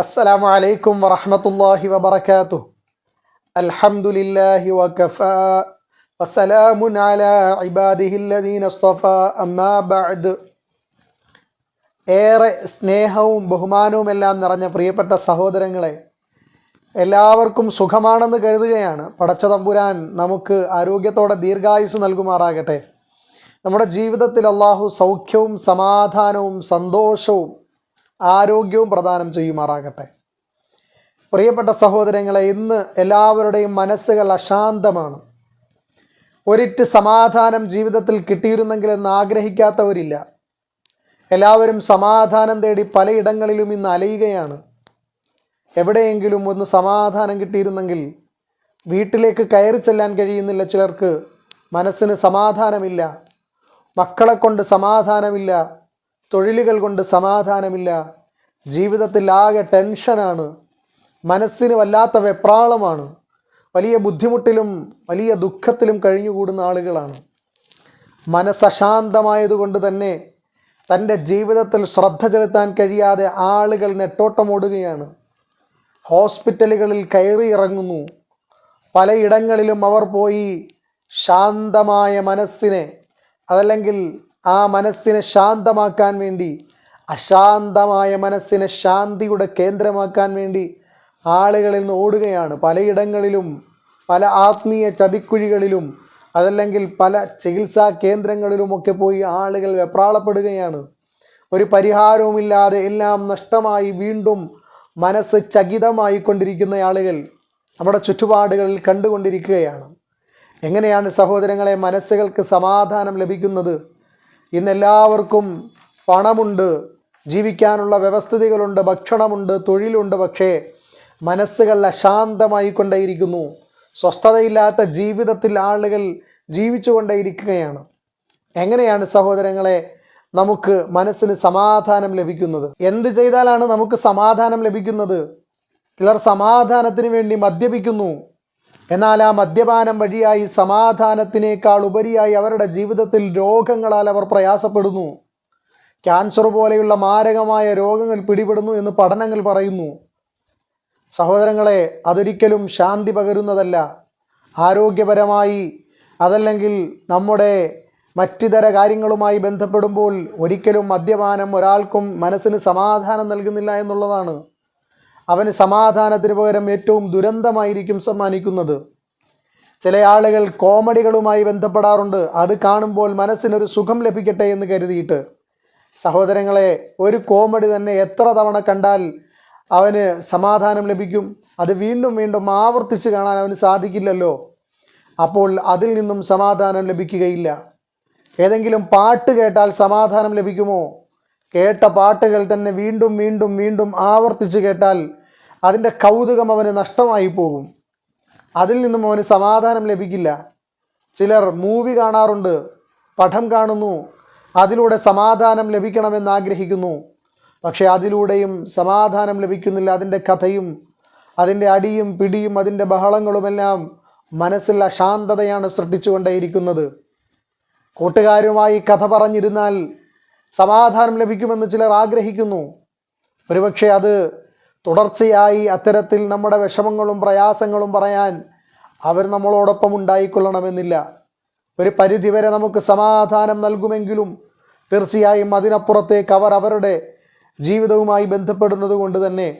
السلام عليكم ورحمة الله وبركاته الحمد لله وكفى وسلام على عباده الذين اصطفى أما بعد ഏറെ സ്നേഹവും ബഹുമാനവും എല്ലാം നിറഞ്ഞ പ്രിയപ്പെട്ട സഹോദരങ്ങളെ എല്ലാവർക്കും സുഖമാണെന്ന് കരുതുകയാണ് പടച്ച തമ്പുരാൻ നമുക്ക് ആരോഗ്യത്തോടെ ദീർഘായുസ് നൽകുമാറാകട്ടെ നമ്മുടെ ജീവിതത്തിൽ അള്ളാഹു സൗഖ്യവും സമാധാനവും സന്തോഷവും ആരോഗ്യവും പ്രദാനം ചെയ്യുമാറാകട്ടെ. പ്രിയപ്പെട്ട സഹോദരങ്ങളെ ഇന്ന് എല്ലാവരുടെയും മനസ്സുകൾ അശാന്തമാണ്. ഒരിറ്റ് സമാധാനം ജീവിതത്തിൽ കിട്ടിയിരുന്നെങ്കിൽ എന്ന് ആഗ്രഹിക്കാത്തവരില്ല. എല്ലാവരും സമാധാനം തേടി പലയിടങ്ങളിലും ഇന്ന് അലയുകയാണ്. എവിടെയെങ്കിലും ഒന്ന് സമാധാനം കിട്ടിയിരുന്നെങ്കിൽ വീട്ടിലേക്ക് കയറി ചെല്ലാൻ കഴിയുന്നില്ല ചിലർക്ക്. മനസ്സിന് സമാധാനമില്ല. മക്കളെ കൊണ്ട് സമാധാനമില്ല. തൊഴിലുകൾ കൊണ്ട് സമാധാനമില്ല. ജീവിതത്തിൽ ആകെ ടെൻഷനാണ്. മനസ്സിന് വല്ലാത്ത വെപ്രാളമാണ്. വലിയ ബുദ്ധിമുട്ടിലും വലിയ ദുഃഖത്തിലും കഴിഞ്ഞുകൂടുന്ന ആളുകളാണ്. മനസ്സശാന്തമായതുകൊണ്ട് തന്നെ തന്റെ ജീവിതത്തിൽ ശ്രദ്ധ ചെലുത്താൻ കഴിയാതെ ആളുകൾ നെട്ടോട്ടമോടുകയാണ് ഹോസ്പിറ്റലുകളിൽ കയറി ഇറങ്ങുന്നു. പലയിടങ്ങളിലും അവർ പോയി ശാന്തമായ മനസ്സിനെ അതല്ലെങ്കിൽ ആ മനസ്സിനെ ശാന്തമാക്കാൻ വേണ്ടി അശാന്തമായ മനസ്സിനെ ശാന്തിയുടെ കേന്ദ്രമാക്കാൻ വേണ്ടി ആളുകളിൽ നിന്ന് ഓടുകയാണ്. പലയിടങ്ങളിലും പല ആത്മീയ ചതിക്കുഴികളിലും അതല്ലെങ്കിൽ പല ചികിത്സാ കേന്ദ്രങ്ങളിലുമൊക്കെ പോയി ആളുകൾ വെപ്രാളപ്പെടുകയാണ്. ഒരു പരിഹാരവുമില്ലാതെ എല്ലാം നഷ്ടമായി വീണ്ടും മനസ്സ് ചകിതമായി കൊണ്ടിരിക്കുന്ന ആളുകൾ നമ്മുടെ ചുറ്റുപാടുകളിൽ കണ്ടുകൊണ്ടിരിക്കുകയാണ്. എങ്ങനെയാണ് സഹോദരങ്ങളെ മനസ്സുകൾക്ക് സമാധാനം ലഭിക്കുന്നത്? ഇന്നെല്ലാവർക്കും പണമുണ്ട്. ജീവിക്കാനുള്ള വ്യവസ്ഥിതികളുണ്ട് ഭക്ഷണമുണ്ട് തൊഴിലുണ്ട് പക്ഷേ മനസ്സുകൾ അശാന്തമായി കൊണ്ടേയിരിക്കുന്നു സ്വസ്ഥതയില്ലാത്ത ജീവിതത്തിൽ ആളുകൾ ജീവിച്ചു കൊണ്ടേയിരിക്കുകയാണ് എങ്ങനെയാണ് സഹോദരങ്ങളെ നമുക്ക് മനസ്സിന് സമാധാനം ലഭിക്കുന്നത്? എന്ത് ചെയ്താലാണ് നമുക്ക് സമാധാനം ലഭിക്കുന്നത്? ചിലർ സമാധാനത്തിന് വേണ്ടി മദ്യപിക്കുന്നു. എന്നാൽ ആ മദ്യപാനം വഴിയായി സമാധാനത്തിനേക്കാൾ ഉപരിയായി അവരുടെ ജീവിതത്തിൽ രോഗങ്ങളാൽ അവർ പ്രയാസപ്പെടുന്നു. ക്യാൻസർ പോലെയുള്ള മാരകമായ രോഗങ്ങൾ പിടിപെടുന്നു എന്ന് പഠനങ്ങൾ പറയുന്നു. സഹോദരങ്ങളെ അതൊരിക്കലും ശാന്തി പകരുന്നതല്ല. ആരോഗ്യപരമായി അതല്ലെങ്കിൽ നമ്മുടെ മറ്റിതര കാര്യങ്ങളുമായി ബന്ധപ്പെടുമ്പോൾ ഒരിക്കലും മദ്യപാനം ഒരാൾക്കും മനസ്സിന് സമാധാനം നൽകുന്നില്ല എന്നുള്ളതാണ്. അവന് സമാധാനത്തിന് പകരം ഏറ്റവും ദുരന്തമായിരിക്കും സമ്മാനിക്കുന്നത്. ചില ആളുകൾ കോമഡികളുമായി ബന്ധപ്പെടാറുണ്ട്. അത് കാണുമ്പോൾ മനസ്സിനൊരു സുഖം ലഭിക്കട്ടെ എന്ന് കരുതിയിട്ട്. സഹോദരങ്ങളെ ഒരു കോമഡി തന്നെ എത്ര തവണ കണ്ടാൽ അവന് സമാധാനം ലഭിക്കും. അത് വീണ്ടും വീണ്ടും ആവർത്തിച്ച് കാണാൻ അവന് സാധിക്കില്ലല്ലോ. അപ്പോൾ അതിൽ നിന്നും സമാധാനം ലഭിക്കുകയില്ല. ഏതെങ്കിലും പാട്ട് കേട്ടാൽ സമാധാനം ലഭിക്കുമോ? കേട്ട പാട്ടുകൾ തന്നെ വീണ്ടും വീണ്ടും വീണ്ടും ആവർത്തിച്ച് കേട്ടാൽ അതിന്റെ കൗതുകം അവന് നഷ്ടമായി പോകും. അതിൽ നിന്നും അവന് സമാധാനം ലഭിക്കില്ല. ചിലർ മൂവി കാണാറുണ്ട് പഠം കാണുന്നു അതിലൂടെ സമാധാനം ലഭിക്കണമെന്ന് ആഗ്രഹിക്കുന്നു. പക്ഷേ അതിലൂടെയും സമാധാനം ലഭിക്കുന്നില്ല. അതിന്റെ കഥയും അതിന്റെ അടിയും പിടിയും അതിന്റെ ബഹളങ്ങളുമെല്ലാം മനസ്സിൽ അശാന്തതയാണ് സൃഷ്ടിച്ചുകൊണ്ടേയിരിക്കുന്നത്. കൂട്ടുകാരുമായി കഥ പറഞ്ഞിരുന്നാൽ സമാധാനം ലഭിക്കുമെന്ന് ചിലർ ആഗ്രഹിക്കുന്നു. ഒരുപക്ഷെ അത് തുടർച്ചയായി അത്തരത്തിൽ നമ്മുടെ വിഷമങ്ങളും പ്രയാസങ്ങളും പറയാൻ അവർ നമ്മളോടൊപ്പം ഉണ്ടായിക്കൊള്ളണമെന്നില്ല. ഒരു പരിധിവരെ നമുക്ക് സമാധാനം നൽകുമെങ്കിലും തീർച്ചയായും അതിനപ്പുറത്തേക്ക് അവർ അവരുടെ ജീവിതവുമായി ബന്ധപ്പെടുന്നത് കൊണ്ട് തന്നെ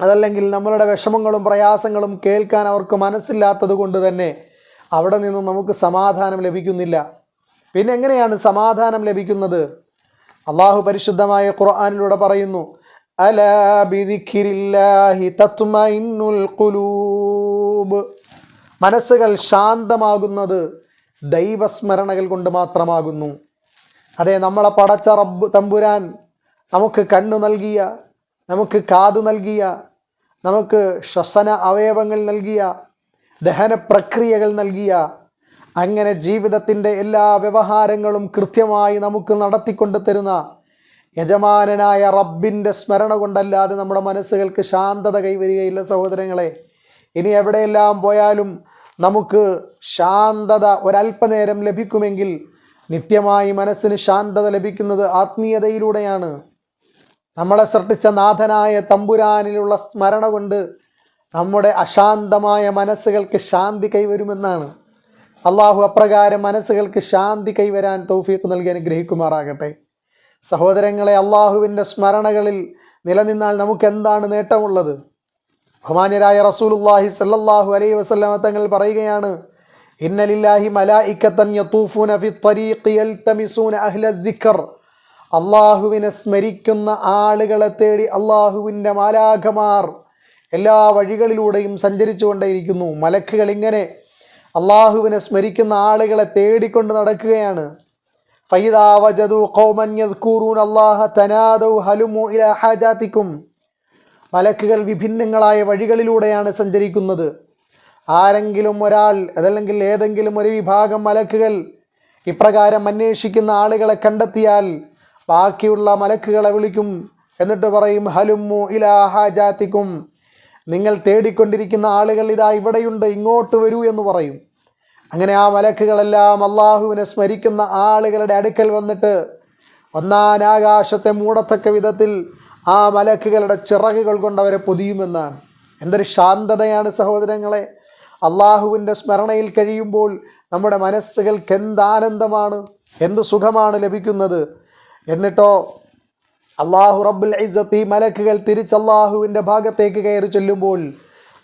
അതല്ലെങ്കിൽ നമ്മളുടെ വിഷമങ്ങളും പ്രയാസങ്ങളും കേൾക്കാൻ അവർക്ക് മനസ്സില്ലാത്തത് കൊണ്ട് തന്നെ അവിടെ നിന്ന് നമുക്ക് സമാധാനം ലഭിക്കുന്നില്ല. പിന്നെ എങ്ങനെയാണ് സമാധാനം ലഭിക്കുന്നത്? അള്ളാഹു പരിശുദ്ധമായ ഖുർആാനിലൂടെ പറയുന്നു മനസ്സുകൾ ശാന്തമാകുന്നത് ദൈവസ്മരണകൾ കൊണ്ട് മാത്രമാകുന്നു. അതെ നമ്മളെ പടച്ച റബ്ബ് തമ്പുരാൻ നമുക്ക് കണ്ണു നൽകിയ നമുക്ക് കാതു നൽകിയ നമുക്ക് ശ്വസന അവയവങ്ങൾ നൽകിയ ദഹന പ്രക്രിയകൾ നൽകിയ അങ്ങനെ ജീവിതത്തിന്റെ എല്ലാ വ്യവഹാരങ്ങളും കൃത്യമായി നമുക്ക് നടത്തിക്കൊണ്ട് തരുന്ന യജമാനനായ റബ്ബിന്റെ സ്മരണ കൊണ്ടല്ലാതെ നമ്മുടെ മനസ്സുകൾക്ക് ശാന്തത കൈവരികയില്ല സഹോദരങ്ങളെ. ഇനി എവിടെയെല്ലാം പോയാലും നമുക്ക് ശാന്തത ഒരല്പനേരം ലഭിക്കുമെങ്കിൽ നിത്യമായി മനസ്സിന് ശാന്തത ലഭിക്കുന്നത് ആത്മീയതയിലൂടെയാണ്. നമ്മളെ സൃഷ്ടിച്ച നാഥനായ തമ്പുരാനിലുള്ള സ്മരണ കൊണ്ട് നമ്മുടെ അശാന്തമായ മനസ്സുകൾക്ക് ശാന്തി കൈവരുമെന്നാണ്. അള്ളാഹു അപ്രകാരം മനസ്സുകൾക്ക് ശാന്തി കൈവരാൻ തൗഫീഖ് നൽകി അനുഗ്രഹിക്കുമാറാകട്ടെ. സഹോദരങ്ങളെ അള്ളാഹുവിന്റെ സ്മരണകളിൽ നിലനിന്നാൽ നമുക്ക് എന്താണ് നേട്ടമുള്ളത്? ബഹുമാന്യരായ റസൂലുല്ലാഹി സല്ലല്ലാഹു അലൈഹി വസല്ലമ തങ്ങൾ പറയുകയാണ് ഇന്നലില്ലാഹി മലായിക്കത്തൻ യതൂഫൂന ഫി തരീഖി യൽതമിസൂന അഹ്ല ദിക്ർ. അള്ളാഹുവിനെ സ്മരിക്കുന്ന ആളുകളെ തേടി അള്ളാഹുവിന്റെ മാലാഖമാർ എല്ലാ വഴികളിലൂടെയും സഞ്ചരിച്ചു കൊണ്ടേയിരിക്കുന്നു മലക്കുകൾ ഇങ്ങനെ അള്ളാഹുവിനെ സ്മരിക്കുന്ന ആളുകളെ തേടിക്കൊണ്ട് നടക്കുകയാണ്. ഫൈദാ വജദു ഖൗമൻ യദ്കൂറൂൻ അല്ലാഹ തനാദൗ ഹലുമു ഇലാ ഹാജാതിക്കും മലക്കുകൾ വിഭിന്നങ്ങളായ വഴികളിലൂടെയാണ് സഞ്ചരിക്കുന്നത്. ആരെങ്കിലും ഒരാൾ അതല്ലെങ്കിൽ ഏതെങ്കിലും ഒരു വിഭാഗം മലക്കുകൾ ഇപ്രകാരം അന്വേഷിക്കുന്ന ആളുകളെ കണ്ടെത്തിയാൽ ബാക്കിയുള്ള മലക്കുകളെ വിളിക്കും. എന്നിട്ട് പറയും ഹലുമു ഇലാ ഹാജാത്തിക്കും. നിങ്ങൾ തേടിക്കൊണ്ടിരിക്കുന്ന ആളുകൾ ഇതാ ഇവിടെയുണ്ട് ഇങ്ങോട്ട് വരൂ എന്ന് പറയും. അങ്ങനെ ആ മലക്കുകളെല്ലാം അള്ളാഹുവിനെ സ്മരിക്കുന്ന ആളുകളുടെ അടുക്കൽ വന്നിട്ട് ഒന്നാനാകാശത്തെ മൂടത്തക്ക വിധത്തിൽ ആ മലക്കുകളുടെ ചിറകുകൾ കൊണ്ട് അവരെ പൊതിയുമെന്നാണ്. എന്തൊരു ശാന്തതയാണ് സഹോദരങ്ങളെ. അള്ളാഹുവിന്റെ സ്മരണയിൽ കഴിയുമ്പോൾ നമ്മുടെ മനസ്സുകൾക്ക് എന്താനന്ദമാണ് എന്ത് സുഖമാണ് ലഭിക്കുന്നത്. എന്നിട്ടോ അള്ളാഹു റബ്ബുൽ ഐസത്ത് ഈ മലക്കുകൾ തിരിച്ച് അള്ളാഹുവിന്റെ ഭാഗത്തേക്ക് കയറി ചെല്ലുമ്പോൾ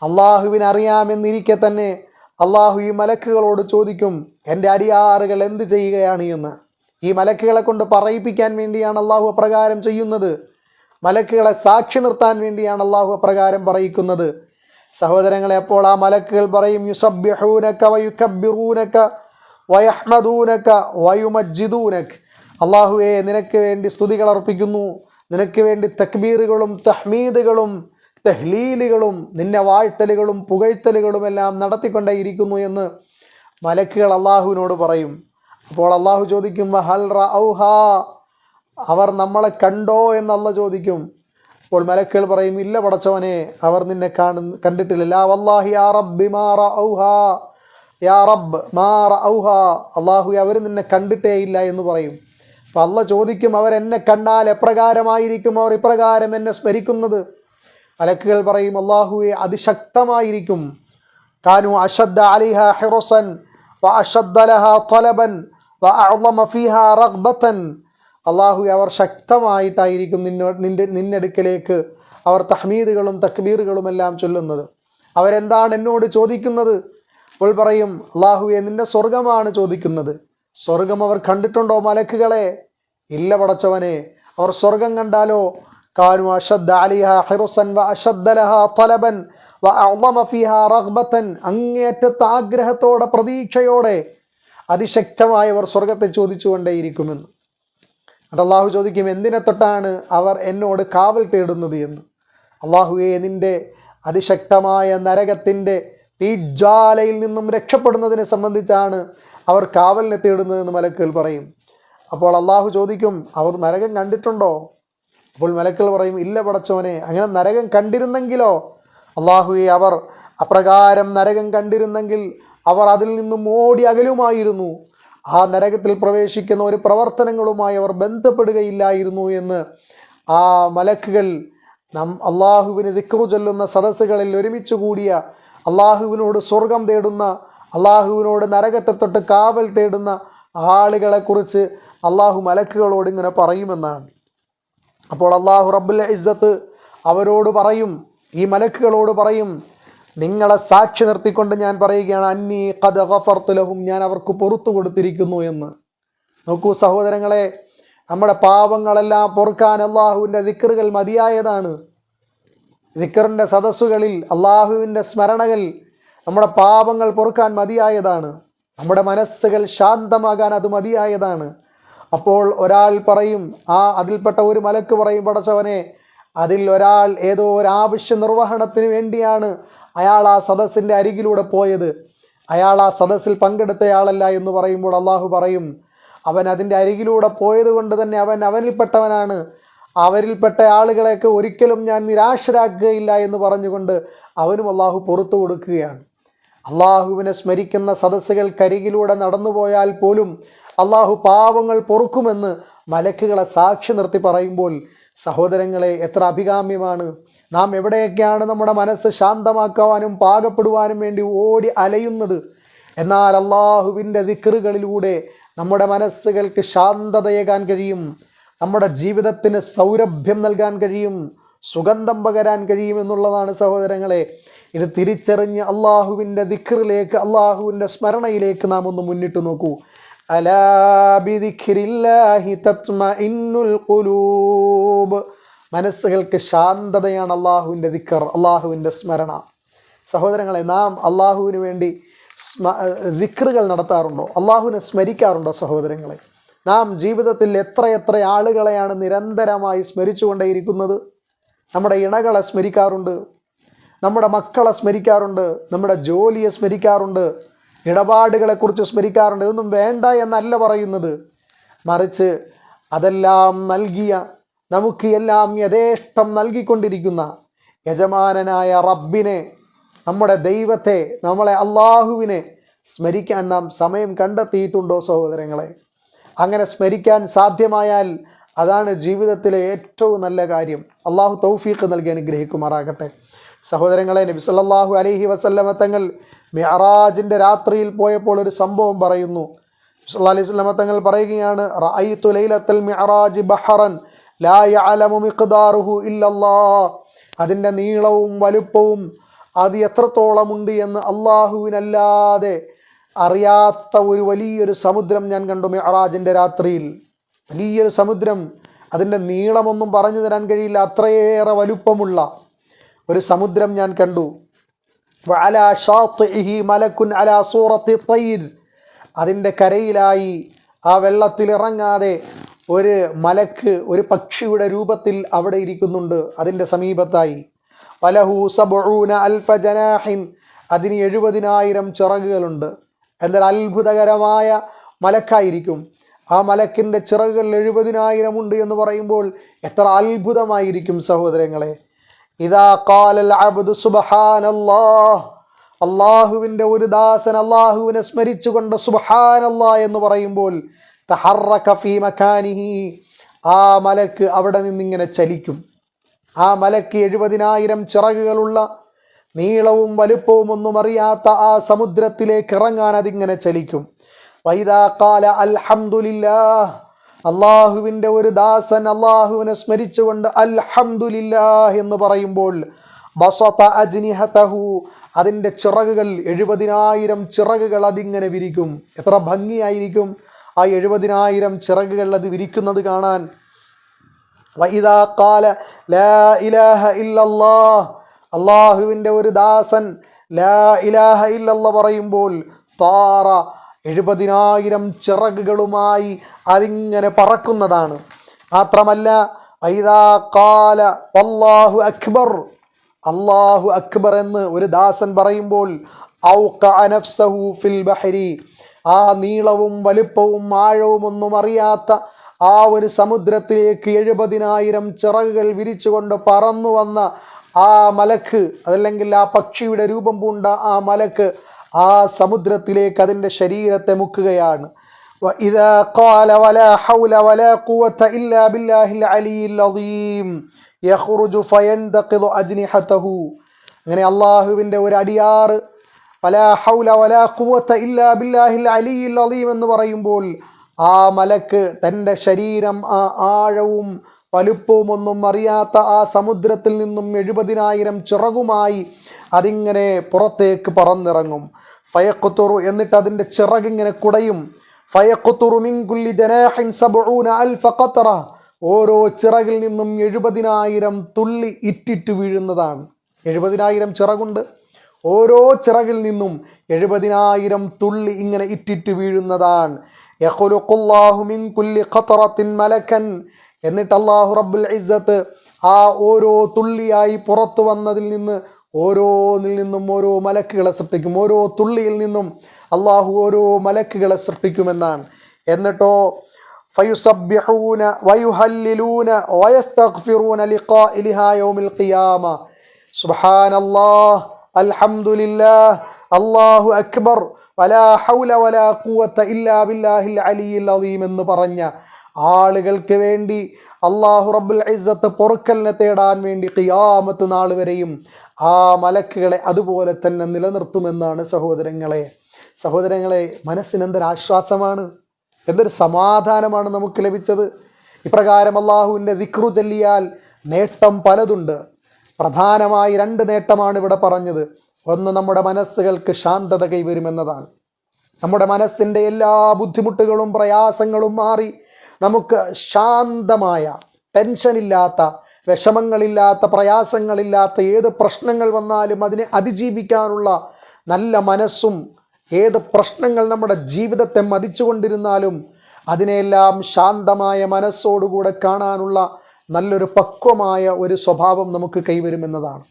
അള്ളാഹുവിനെ അറിയാമെന്നിരിക്കെ തന്നെ അള്ളാഹു ഈ മലക്കുകളോട് ചോദിക്കും എന്റെ അടിയാറുകൾ എന്ത് ചെയ്യുകയാണ് എന്ന്? ഈ മലക്കുകളെ കൊണ്ട് പറയിപ്പിക്കാൻ വേണ്ടിയാണ് അള്ളാഹു അപ്രകാരം ചെയ്യുന്നത്. മലക്കുകളെ സാക്ഷി നിർത്താൻ വേണ്ടിയാണ് അള്ളാഹു അപ്രകാരം പറയിക്കുന്നത്. സഹോദരങ്ങളെ അപ്പോൾ ആ മലക്കുകൾ പറയും യുസബ്യഹൂനക്ക വയുക്കബിറൂനക്ക വയഹ്മദൂനക്ക വയുമജിദൂനക് അള്ളാഹുവെ നിനക്ക് വേണ്ടി സ്തുതികൾ അർപ്പിക്കുന്നു. നിനക്ക് വേണ്ടി തക്ബീറുകളും തഹ്മീദുകളും തെഹ്ലീലുകളും നിന്നെ വാഴ്ത്തലുകളും പുകഴ്ത്തലുകളും എല്ലാം നടത്തിക്കൊണ്ടേയിരിക്കുന്നു എന്ന് മലക്കുകൾ അള്ളാഹുവിനോട് പറയും. അപ്പോൾ അള്ളാഹു ചോദിക്കും ഹൽ റൗഹാ? അവർ നമ്മളെ കണ്ടോ എന്നല്ല ചോദിക്കും. അപ്പോൾ മലക്കുകൾ പറയും ഇല്ല പടച്ചവനെ അവർ നിന്നെ കാണുന്ന കണ്ടിട്ടില്ല. ലാ വല്ലാഹി യാ റബ്ബി മാറ ഔഹാ യാ റബ്ബ് മാറ ഔഹാ അള്ളാഹു അവർ നിന്നെ കണ്ടിട്ടേ ഇല്ല എന്ന് പറയും. അപ്പം അല്ല ചോദിക്കും അവരെന്നെ കണ്ടാൽ എപ്രകാരമായിരിക്കും അവർ ഇപ്രകാരം എന്നെ സ്മരിക്കുന്നത്? മലക്കുകൾ പറയും അള്ളാഹുവെ അതിശക്തമായിരിക്കും. കാനു അഷദ്ദ അലിഹ ഹിറസൻ വ അഷദ്ദലഹ തൊലബൻ വ അഅളമ ഫീഹ റഗ്ബത്തൻ അള്ളാഹു അവർ ശക്തമായിട്ടായിരിക്കും നിന്നോ നിന്റെ നിന്നെടുക്കലേക്ക് അവർ തഹ്മീദുകളും തക്ബീറുകളും എല്ലാം ചൊല്ലുന്നത്. അവരെന്താണ് എന്നോട് ചോദിക്കുന്നത്? അപ്പോൾ പറയും അള്ളാഹുവെ നിന്റെ സ്വർഗമാണ് ചോദിക്കുന്നത്. സ്വർഗം അവർ കണ്ടിട്ടുണ്ടോ മലക്കുകളെ? ഇല്ല പടച്ചവനെ അവർ സ്വർഗം കണ്ടാലോ? കാനു അഷദ് അലിഹ ഹിറുസൻ വ അഷദ്ദ ലഹ തലബൻ വ അഅളമ റഹ്ബത്തൻ അങ്ങേയറ്റത്തെ ആഗ്രഹത്തോടെ പ്രതീക്ഷയോടെ അതിശക്തമായവർ സ്വർഗത്തെ ചോദിച്ചുകൊണ്ടേയിരിക്കുമെന്ന്. അത് അള്ളാഹു ചോദിക്കും എന്തിനെ തൊട്ടാണ് അവർ എന്നോട് കാവൽ തേടുന്നത് എന്ന്? അള്ളാഹുവെ നിന്റെ അതിശക്തമായ നരകത്തിന്റെ തീജ്വാലയിൽ നിന്നും രക്ഷപ്പെടുന്നതിനെ സംബന്ധിച്ചാണ് അവർ കാവലിനെ തേടുന്നതെന്ന് മലക്കുകൾ പറയും. അപ്പോൾ അള്ളാഹു ചോദിക്കും അവർ നരകം കണ്ടിട്ടുണ്ടോ? അപ്പോൾ മലക്കുകൾ പറയും ഇല്ല പടച്ചവനെ അങ്ങനെ നരകം കണ്ടിരുന്നെങ്കിലോ? അള്ളാഹുവെ അവർ അപ്രകാരം നരകം കണ്ടിരുന്നെങ്കിൽ അവർ അതിൽ നിന്നും ഓടി അകലുമായിരുന്നു. ആ നരകത്തിൽ പ്രവേശിക്കുന്ന ഒരു പ്രവർത്തനങ്ങളുമായി അവർ ബന്ധപ്പെടുകയില്ലായിരുന്നു എന്ന് ആ മലക്കുകൾ നം അള്ളാഹുവിന് ദിക്റു ചൊല്ലുന്ന സദസ്സുകളിൽ ഒരുമിച്ച് കൂടിയ അള്ളാഹുവിനോട് സ്വർഗം തേടുന്ന അള്ളാഹുവിനോട് നരകത്തെ തൊട്ട് കാവൽ തേടുന്ന ആളുകളെക്കുറിച്ച് അള്ളാഹു മലക്കുകളോട് ഇങ്ങനെ പറയുമെന്നാണ്. അപ്പോൾ അള്ളാഹു റബ്ബുൽ ഇസ്സത്ത് അവരോട് പറയും ഈ മലക്കുകളോട് പറയും നിങ്ങളെ സാക്ഷി നിർത്തിക്കൊണ്ട് ഞാൻ പറയുകയാണ് അന്നി കഥ ഗഫർത്തുലഹും ഞാൻ അവർക്ക് പുറത്തു കൊടുത്തിരിക്കുന്നു എന്ന്. നോക്കൂ സഹോദരങ്ങളെ നമ്മുടെ പാപങ്ങളെല്ലാം പൊറുക്കാൻ അള്ളാഹുവിന്റെ ദിക്കറുകൾ മതിയായതാണ്. ദിക്കറിന്റെ സദസ്സുകളിൽ അള്ളാഹുവിന്റെ സ്മരണകൾ നമ്മുടെ പാപങ്ങൾ പൊറുക്കാൻ മതിയായതാണ്. നമ്മുടെ മനസ്സുകൾ ശാന്തമാകാൻ അത് മതിയായതാണ്. അപ്പോൾ ഒരാൾ പറയും ആ അതിൽപ്പെട്ട ഒരു മലക്ക് പറയും പടച്ചവനെ അതിൽ ഒരാൾ ഏതോ ഒരു ആവശ്യ നിർവഹണത്തിന് വേണ്ടിയാണ് അയാൾ ആ സദസ്സിന്റെ അരികിലൂടെ പോയത്. അയാൾ ആ സദസ്സിൽ പങ്കെടുത്തയാളല്ല എന്ന് പറയുമ്പോൾ അള്ളാഹു പറയും അവൻ അതിന്റെ അരികിലൂടെ പോയത് കൊണ്ട് തന്നെ അവൻ അവനിൽപ്പെട്ടവനാണ്. അവരിൽപ്പെട്ട ആളുകളെയൊക്കെ ഒരിക്കലും ഞാൻ നിരാശരാക്കുകയില്ല എന്ന് പറഞ്ഞുകൊണ്ട് അവനും അള്ളാഹു പുറത്തു കൊടുക്കുകയാണ്. അള്ളാഹുവിനെ സ്മരിക്കുന്ന സദസ്സുകൾക്കരികിലൂടെ നടന്നുപോയാൽ പോലും അള്ളാഹു പാവങ്ങൾ പൊറുക്കുമെന്ന് മലക്കുകളെ സാക്ഷി നിർത്തി പറയുമ്പോൾ സഹോദരങ്ങളെ എത്ര അഭികാമ്യമാണ്. നാം എവിടെയൊക്കെയാണ് നമ്മുടെ മനസ്സ് ശാന്തമാക്കുവാനും പാകപ്പെടുവാനും വേണ്ടി ഓടി അലയുന്നത്? എന്നാൽ അള്ളാഹുവിന്റെ ദിക്കറുകളിലൂടെ നമ്മുടെ മനസ്സുകൾക്ക് ശാന്തതയേകാൻ കഴിയും. നമ്മുടെ ജീവിതത്തിന് സൗരഭ്യം നൽകാൻ കഴിയും. സുഗന്ധം പകരാൻ കഴിയുമെന്നുള്ളതാണ് സഹോദരങ്ങളെ. ഇത് തിരിച്ചറിഞ്ഞ് അള്ളാഹുവിന്റെ ദിക്കറിലേക്ക് അള്ളാഹുവിന്റെ സ്മരണയിലേക്ക് നാം ഒന്ന് മുന്നിട്ട് നോക്കൂ. അലാ ബിദിക്രില്ലാഹി തത്മഇന്നുൽ ഖുലൂബ്. മനസ്സുകൾക്ക് ശാന്തതയാണ് അള്ളാഹുവിന്റെ ദിക്കർ അള്ളാഹുവിന്റെ സ്മരണ. സഹോദരങ്ങളെ നാം അള്ളാഹുവിന് വേണ്ടി സ്മ ദിക്റുകൾ നടത്താറുണ്ടോ? അള്ളാഹുവിനെ സ്മരിക്കാറുണ്ടോ സഹോദരങ്ങളെ? നാം ജീവിതത്തിൽ എത്ര എത്ര ആളുകളെയാണ് നിരന്തരമായി സ്മരിച്ചുകൊണ്ടേയിരിക്കുന്നത്? നമ്മുടെ ഇണകളെ സ്മരിക്കാറുണ്ട് നമ്മുടെ മക്കളെ സ്മരിക്കാറുണ്ട് നമ്മുടെ ജോലിയെ സ്മരിക്കാറുണ്ട് ഇടപാടുകളെക്കുറിച്ച് സ്മരിക്കാറുണ്ട്. ഇതൊന്നും വേണ്ട എന്നല്ല പറയുന്നത്. മറിച്ച് അതെല്ലാം നൽകിയ നമുക്ക് എല്ലാം യഥേഷ്ടം നൽകിക്കൊണ്ടിരിക്കുന്ന യജമാനനായ റബ്ബിനെ നമ്മുടെ ദൈവത്തെ നമ്മളെ അള്ളാഹുവിനെ സ്മരിക്കാൻ നാം സമയം കണ്ടെത്തിയിട്ടുണ്ടോ സഹോദരങ്ങളെ? അങ്ങനെ സ്മരിക്കാൻ സാധ്യമായാൽ അതാണ് ജീവിതത്തിലെ ഏറ്റവും നല്ല കാര്യം. അള്ളാഹു തൗഫീഖ് നൽകി അനുഗ്രഹിക്കുമാറാകട്ടെ. സഹോദരങ്ങളെ നബി സല്ലല്ലാഹു അലൈഹി വസല്ലമ തങ്ങൾ മിഅറാജിന്റെ രാത്രിയിൽ പോയപ്പോൾ ഒരു സംഭവം പറയുന്നു. സല്ലല്ലാഹു അലൈഹി വസല്ലമ തങ്ങൾ പറയുകയാണ് റഅയ്തു ലൈലത്തൽ ലാ ഇല്ലല്ലാഹ്. അതിന്റെ നീളവും വലുപ്പവും അത് എത്രത്തോളമുണ്ട് എന്ന് അള്ളാഹുവിനല്ലാതെ അറിയാത്ത ഒരു വലിയൊരു സമുദ്രം ഞാൻ കണ്ടു മിഅറാജിന്റെ രാത്രിയിൽ. വലിയൊരു സമുദ്രം. അതിന്റെ നീളമൊന്നും പറഞ്ഞു തരാൻ കഴിയില്ല അത്രയേറെ വലുപ്പമുള്ള ഒരു സമുദ്രം ഞാൻ കണ്ടു. സൂറത്തി അതിന്റെ കരയിലായി ആ വെള്ളത്തിൽ ഇറങ്ങാതെ ഒരു മലക്ക് ഒരു പക്ഷിയുടെ രൂപത്തിൽ അവിടെ ഇരിക്കുന്നുണ്ട്. അതിന്റെ സമീപത്തായി. പലഹൂസൂന സബൂന അൽഫ അതിന് എഴുപതിനായിരം ചിറകുകളുണ്ട്. എന്നാൽ അത്ഭുതകരമായ മലക്കായിരിക്കും. ആ മലക്കിന്റെ ചിറകുകൾ എഴുപതിനായിരം ഉണ്ട് എന്ന് പറയുമ്പോൾ എത്ര അത്ഭുതമായിരിക്കും സഹോദരങ്ങളെ. ഇതാ കാലൽ അബ്ദു സുബ്ഹാനല്ലാഹ്. അള്ളാഹുവിന്റെ ഒരു ദാസൻ അള്ളാഹുവിനെ സ്മരിച്ചുകൊണ്ട് സുബഹാനല്ലാ എന്ന് പറയുമ്പോൾ തഹറക ഫീ മക്കാനിഹി ആ മലക്ക് അവിടെ നിന്നിങ്ങനെ ചലിക്കും. ആ മലക്ക് എഴുപതിനായിരം ചിറകുകളുള്ള നീളവും വലുപ്പവും ഒന്നും അറിയാത്ത ആ സമുദ്രത്തിലേക്ക് ഇറങ്ങാൻ അതിങ്ങനെ ചലിക്കും. വൈദാ കാല അൽഹംദുലില്ലാ അള്ളാഹുവിന്റെ ഒരു ദാസൻ അള്ളാഹുവിനെ സ്മരിച്ചുകൊണ്ട് അൽഹംദുലില്ലാ എന്ന് പറയുമ്പോൾ ബസത അജ്നിഹതഹു അതിന്റെ ചിറകുകൾ എഴുപതിനായിരം ചിറകുകൾ അതിങ്ങനെ വിരിക്കും. എത്ര ഭംഗിയായിരിക്കും ആ എഴുപതിനായിരം ചിറകുകൾ അത് വിരിക്കുന്നത് കാണാൻ. വൈദാ കാല ലാ ഇലാഹ ഇല്ലല്ലാഹ്. അള്ളാഹുവിന്റെ ഒരു ദാസൻ ലാ ഇലാഹ ഇല്ലല്ല പറയുമ്പോൾ താറ എഴുപതിനായിരം ചിറകുകളുമായി അതിങ്ങനെ പറക്കുന്നതാണ്. മാത്രമല്ല ഐദാ കാല അള്ളാഹു അക്ബർ. അള്ളാഹു അക്ബർ എന്ന് ഒരു ദാസൻ പറയുമ്പോൾ ഫിൽ ബഹരി. ആ നീളവും വലുപ്പവും ആഴവും ഒന്നും അറിയാത്ത ആ ഒരു സമുദ്രത്തിലേക്ക് എഴുപതിനായിരം ചിറകുകൾ വിരിച്ചുകൊണ്ട് പറന്നു വന്ന ആ മലക്ക് അതല്ലെങ്കിൽ ആ പക്ഷിയുടെ രൂപം പൂണ്ട ആ മലക്ക് ആ സമുദ്രത്തിലേക്ക് അതിന്റെ ശരീരത്തെ മുക്കുകയാണ്. അങ്ങനെ അള്ളാഹുവിന്റെ ഒരു അടിയാറ് എന്ന് പറയുമ്പോൾ ആ മലക്ക് തന്റെ ശരീരം ആ ആഴവും വലുപ്പവും ഒന്നും അറിയാത്ത ആ സമുദ്രത്തിൽ നിന്നും എഴുപതിനായിരം ചിറകുമായി അതിങ്ങനെ പുറത്തേക്ക് പറന്നിറങ്ങും. ഫയക്കുത്തുറു എന്നിട്ട് അതിന്റെ ചിറകിങ്ങനെ കുടയും. ഫയക്കുത്തുറു മിൻകുല്ലി ജനാഹിൻ സബൂന അൽ ഫക്കത്തറ ഓരോ ചിറകിൽ നിന്നും എഴുപതിനായിരം തുള്ളി ഇറ്റിറ്റ് വീഴുന്നതാണ്. എഴുപതിനായിരം ചിറകുണ്ട്. ഓരോ ചിറകിൽ നിന്നും എഴുപതിനായിരം തുള്ളി ഇങ്ങനെ ഇറ്റിറ്റ് വീഴുന്നതാണ്. യഖ്ലുഖുല്ലാഹു മിൻ കുല്ലി ഖത്തറത്തിൻ മലക്കൻ. എന്നിട്ട് അള്ളാഹു റബ്ബുൽ ഇസ്സത്ത് ആ ഓരോ തുള്ളിയായി പുറത്തു വന്നതിൽ നിന്ന് ഓരോന്നിൽ നിന്നും ഓരോ മലക്കുകളെ സൃഷ്ടിക്കും ഓരോ തുള്ളിയിൽ നിന്നും അള്ളാഹു ഓരോ മലക്കുകളെ സൃഷ്ടിക്കുമെന്നാണ്. എന്നിട്ടോ ഫയുസബ്യഹൂന വയുഹല്ലിലൂന സുബ്ഹാനല്ലാഹ് അൽഹംദുലില്ലാഹ് അല്ലാഹു അക്ബർ. വലാ ഹൗല വലാ ബില്ലാഹിൽ അലിയിൽ അലീം എന്ന് പറഞ്ഞ ആളുകൾക്ക് വേണ്ടി അള്ളാഹു റബ്ബുൽ ഇസത്ത് പൊറുക്കലിനെ തേടാൻ വേണ്ടി ഖിയാമത്ത് നാൾ വരെയും ആ മലക്കുകളെ അതുപോലെ തന്നെ നിലനിർത്തുമെന്നാണ് സഹോദരങ്ങളെ. സഹോദരങ്ങളെ മനസ്സിനെന്തൊരാശ്വാസമാണ് എന്തൊരു സമാധാനമാണ് നമുക്ക് ലഭിച്ചത്. ഇപ്രകാരം അള്ളാഹുവിന്റെ ദിക്റു ചൊല്ലിയാൽ നേട്ടം പലതുണ്ട്. പ്രധാനമായി രണ്ട് നേട്ടമാണ് ഇവിടെ പറഞ്ഞത്. ഒന്ന് നമ്മുടെ മനസ്സുകൾക്ക് ശാന്തത കൈവരുമെന്നതാണ്. നമ്മുടെ മനസ്സിന്റെ എല്ലാ ബുദ്ധിമുട്ടുകളും പ്രയാസങ്ങളും മാറി നമുക്ക് ശാന്തമായ ടെൻഷനില്ലാത്ത വിഷമങ്ങളില്ലാത്ത പ്രയാസങ്ങളില്ലാത്ത ഏത് പ്രശ്നങ്ങൾ വന്നാലും അതിനെ അതിജീവിക്കാനുള്ള നല്ല മനസ്സും ഏത് പ്രശ്നങ്ങൾ നമ്മുടെ ജീവിതത്തെ മതിച്ചുകൊണ്ടിരുന്നാലും അതിനെല്ലാം ശാന്തമായ മനസ്സോടുകൂടെ കാണാനുള്ള നല്ലൊരു പക്വമായ ഒരു സ്വഭാവം നമുക്ക് കൈവരുമെന്നതാണ്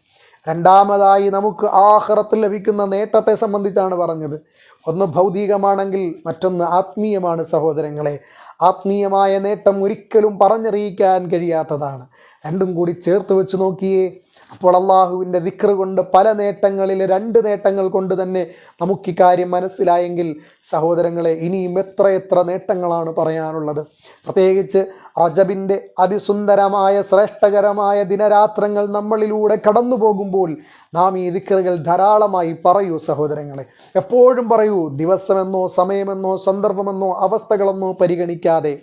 രണ്ടാമതായി നമുക്ക് ആഹ്റത്തിൽ ലഭിക്കുന്ന നേട്ടത്തെ സംബന്ധിച്ചാണ് പറഞ്ഞത്. ഒന്ന് ഭൗതികമാണെങ്കിൽ മറ്റൊന്ന് ആത്മീയമാണ് സഹോദരങ്ങളെ. ആത്മീയമായ നേട്ടം ഒരിക്കലും പറഞ്ഞറിയിക്കാൻ കഴിയാത്തതാണ്. രണ്ടും കൂടി ചേർത്ത് വെച്ച് നോക്കിയേ. അപ്പോൾ അള്ളാഹുവിന്റെ ദിക്റ് കൊണ്ട് പല നേട്ടങ്ങളിൽ രണ്ട് നേട്ടങ്ങൾ കൊണ്ട് തന്നെ നമുക്ക് ഇക്കാര്യം മനസ്സിലായെങ്കിൽ സഹോദരങ്ങളെ ഇനിയും എത്ര എത്ര നേട്ടങ്ങളാണ് പറയാനുള്ളത്. പ്രത്യേകിച്ച് റജബിന്റെ അതിസുന്ദരമായ ശ്രേഷ്ഠകരമായ ദിനരാത്രങ്ങൾ നമ്മളിലൂടെ കടന്നു പോകുമ്പോൾ നാം ഈ ദിക്റുകൾ ധാരാളമായി പറയൂ സഹോദരങ്ങളെ. എപ്പോഴും പറയൂ ദിവസമെന്നോ സമയമെന്നോ സന്ദർഭമെന്നോ അവസ്ഥകളെന്നോ പരിഗണിക്കാതെ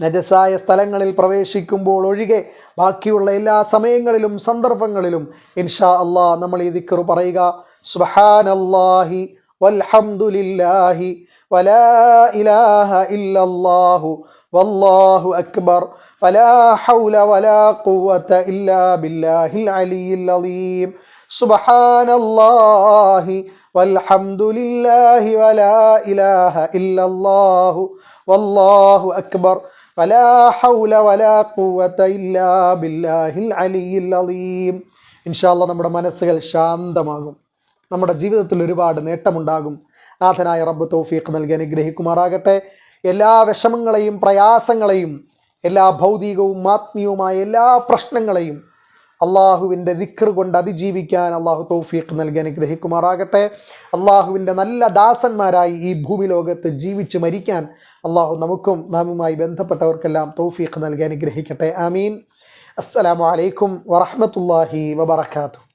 നജസായ സ്ഥലങ്ങളിൽ പ്രവേശിക്കുമ്പോൾ ഒഴികെ ബാക്കിയുള്ള എല്ലാ സമയങ്ങളിലും സന്ദർഭങ്ങളിലും ഇൻഷാ അള്ളാ നമ്മൾ ഈ ദിക്കർ പറയുക. സുഹാനല്ലാഹി വൽഹംദുലില്ലാഹി വലാ ഇലാഹ ഇല്ലല്ലാഹു വല്ലാഹു അക്ബർ. വലാ ഹൗല വലാ ഖുവത ഇല്ലാ ബില്ലാഹിൽ അലിയിൽ അലീം. സുബഹാനല്ലാഹി വൽഹംദുലില്ലാഹി വലാ ഇലാഹ ഇല്ലല്ലാഹു വല്ലാഹു അക്ബർ. ഇൻഷാല്ല നമ്മുടെ മനസ്സുകൾ ശാന്തമാകും. നമ്മുടെ ജീവിതത്തിൽ ഒരുപാട് നേട്ടമുണ്ടാകും. നാഥനായ റബ്ബ് തൗഫീഖ് നൽകി അനുഗ്രഹിക്കുമാറാകട്ടെ. എല്ലാ വിഷമങ്ങളെയും പ്രയാസങ്ങളെയും എല്ലാ ഭൗതികവും ആത്മീയവുമായ എല്ലാ പ്രശ്നങ്ങളെയും അള്ളാഹുവിന്റെ ദിക്ർ കൊണ്ട് അതിജീവിക്കാൻ അള്ളാഹു തൗഫീഖ് നൽകി അനുഗ്രഹിക്കുമാറാകട്ടെ. അള്ളാഹുവിന്റെ നല്ല ദാസന്മാരായി ഈ ഭൂമി ലോകത്ത് ജീവിച്ച് മരിക്കാൻ അള്ളാഹു നമുക്കും നാമുമായി ബന്ധപ്പെട്ടവർക്കെല്ലാം തൗഫീഖ് നൽകി അനുഗ്രഹിക്കട്ടെ. ആമീൻ. അസ്സലാമു അലൈക്കും വറഹ്മത്തുള്ളാഹി വബറകാതുഹു.